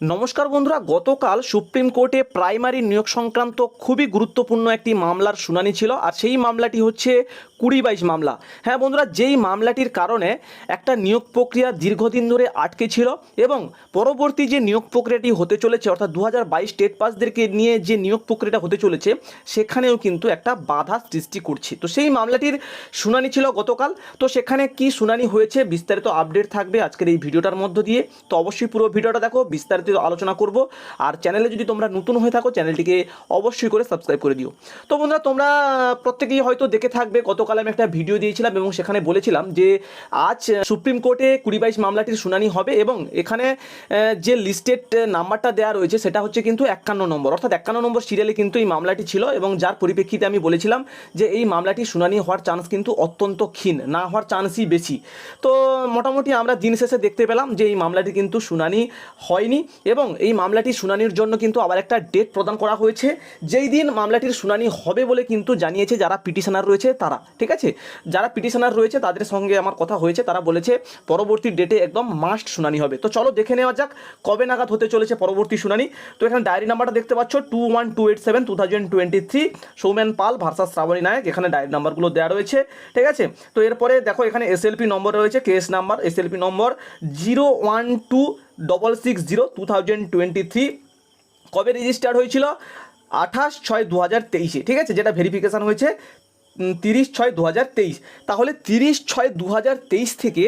নমস্কার বন্ধুরা, গতকাল সুপ্রিম কোর্টে প্রাইমারি নিয়োগ সংক্রান্ত খুবই গুরুত্বপূর্ণ একটি মামলার শুনানি ছিল, আর সেই মামলাটি হচ্ছে কুড়ি বাইশ মামলা। হ্যাঁ বন্ধুরা, যেই মামলাটির কারণে একটা নিয়োগ প্রক্রিয়া দীর্ঘদিন ধরে আটকে ছিল এবং পরবর্তী যে নিয়োগ প্রক্রিয়াটি হতে চলেছে, অর্থাৎ দু হাজার বাইশ স্টেট পাসদেরকে নিয়ে যে নিয়োগ প্রক্রিয়াটা হতে চলেছে, সেখানেও কিন্তু একটা বাধা সৃষ্টি করছে। তো সেই মামলাটির শুনানি ছিল গতকাল। তো সেখানে কি শুনানি হয়েছে বিস্তারিত আপডেট থাকবে আজকের এই ভিডিওটার মধ্য দিয়ে। তো অবশ্যই পুরো ভিডিওটা দেখো, বিস্তারিত আলোচনা করব। আর চ্যানেলে যদি তোমরা নতুন হয়ে থাকো, চ্যানেলটিকে অবশ্যই করে সাবস্ক্রাইব করে দিও। তো বন্ধুরা, তোমরা প্রত্যেকেই হয়তো দেখে থাকবে গতকাল আমি একটা ভিডিও দিয়েছিলাম এবং সেখানে বলেছিলাম যে আজ সুপ্রিম কোর্টে কুড়ি বাইশ মামলাটির শুনানি হবে এবং এখানে যে লিস্টেড নাম্বারটা দেওয়া রয়েছে সেটা হচ্ছে কিন্তু একান্ন নম্বর। অর্থাৎ একান্ন নম্বর সিরিয়ালে কিন্তু এই মামলাটি ছিল এবং যার পরিপ্রেক্ষিতে আমি বলেছিলাম যে এই মামলাটি শুনানি হওয়ার চান্স কিন্তু অত্যন্ত ক্ষীণ, না হওয়ার চান্সই বেশি। তো মোটামুটি আমরা দিন শেষে দেখতে পেলাম যে এই মামলাটি কিন্তু শুনানি হয়নি এবং এই মামলাটি শুনানির জন্য কিন্তু আবার একটা ডেট প্রদান করা হয়েছে। যেই দিন মামলাটির শুনানি হবে বলে কিন্তু জানিয়েছে যারা পিটিশনার রয়েছে তারা। ঠিক আছে? যারা পিটিশনার রয়েছে, তাদের সঙ্গে আমার কথা হয়েছে, তারা বলেছে, পরবর্তী ডেটে একদম মাস্ট শুনানি হবে। তো চলো দেখে নেওয়া যাক, কবে নাগাদ হতে চলেছে পরবর্তী শুনানি। তো এখানে ডায়েরি নাম্বারটা দেখতে পাচ্ছ two one two eight seven two thousand twenty three Soumen Pal versus Srabani Nayak, এখানে ডায়েরি নাম্বারগুলো দেওয়া রয়েছে, ঠিক আছে? তো এরপরে দেখো, এখানে এস এসএলপি নম্বর রয়েছে case number SLP number zero one two double six zero two thousand twenty three কবে রেজিস্টার্ড হয়েছিল? আঠাশ ছয় দু হাজার তেইশে, ঠিক আছে? যেটা ভেরিফিকেশান হয়েছে তিরিশ ছয় দু তাহলে তিরিশ ছয় দু থেকে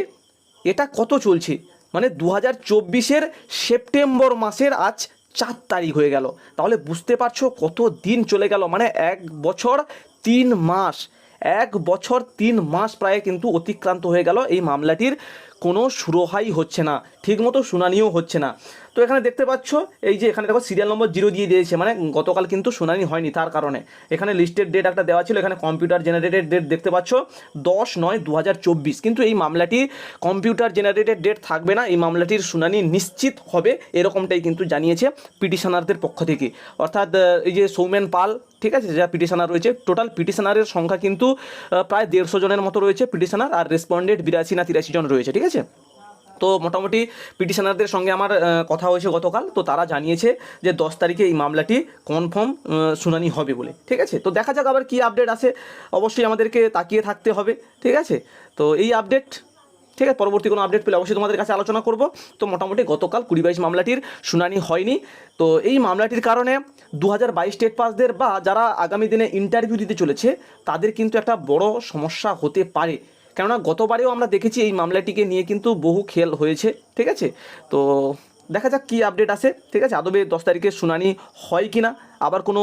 এটা কত চলছে? মানে দু হাজার সেপ্টেম্বর মাসের আজ চার তারিখ হয়ে গেল। তাহলে বুঝতে পারছ কত দিন চলে গেল? মানে এক বছর তিন মাস। এক বছর তিন মাস প্রায় কিন্তু অতিক্রান্ত হয়ে গেল এই মামলাটির। কোনো সুরহাই হচ্ছে না, ঠিকমতো শুনানিও হচ্ছে না। তো এখানে দেখতে পাচ্ছ, এই যে এখানে দেখো সিরিয়াল নম্বর জিরো দিয়ে দিয়েছে মানে গতকাল কিন্তু শুনানি হয়নি তার কারণে। এখানে লিস্টেড ডেট একটা দেওয়া ছিল, এখানে কম্পিউটার জেনারেটেড ডেট দেখতে পাচ্ছ, দশ নয় দু কিন্তু এই মামলাটি কম্পিউটার জেনারেটেড ডেট থাকবে না, এই মামলাটির শুনানি নিশ্চিত হবে, এরকমটাই কিন্তু জানিয়েছে পিটিশনারদের পক্ষ থেকে। অর্থাৎ এই যে সৌমেন পাল, ঠিক আছে যা পিটিশনার রয়েছে টোটাল পিটিশনারের সংখ্যা কিন্তু প্রায় দেড়শো জনের মতো রয়েছে পিটিশনার, আর রেসপন্ডেন্ট বিরাশি না তিরাশি জন রয়েছে, ঠিক আছে? তো মোটামুটি পিটিশনারদের সঙ্গে আমার কথা হয়েছে গতকাল। তো তারা জানিয়েছে যে দশ তারিখে এই মামলাটি কনফার্ম শুনানি হবে বলে। ঠিক আছে? তো দেখা যাক আবার কী আপডেট আসে। অবশ্যই আমাদেরকে তাকিয়ে থাকতে হবে। ঠিক আছে? তো এই আপডেট, ঠিক আছে? পরবর্তী কোনো আপডেট পেলে অবশ্যই তোমাদের কাছে আলোচনা করব। তো মোটামুটি গতকাল কুড়ি বাইশ মামলাটির শুনানি হয়নি। তো এই মামলাটির কারণে দু হাজার বাইশ স্টেট পাসদের বা যারা আগামী দিনে ইন্টারভিউ দিতে চলেছে, তাদের কিন্তু একটা বড় সমস্যা হতে পারে। কেননা গতবারেও আমরা দেখেছি এই মামলাটিকে নিয়ে কিন্তু বহু খেল হয়েছে, ঠিক আছে? তো দেখা যাক কী আপডেট আসে, ঠিক আছে? আদবে দশ তারিখে শুনানি হয় কি না আবার কোনো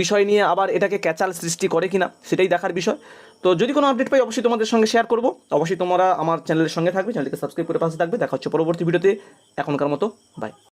বিষয় নিয়ে আবার এটাকে ক্যাচাল সৃষ্টি করে কিনা, সেটাই দেখার বিষয়। তো যদি কোনো আপডেট পাই, অবশ্যই তোমাদের সঙ্গে শেয়ার করব। অবশ্যই তোমরা আমার চ্যানেলের সঙ্গে থাকবে চ্যানেলকে সাবস্ক্রাইব করে পাশে থাকবে। দেখা হচ্ছে পরবর্তী ভিডিওতে। এখনকার মতো বাই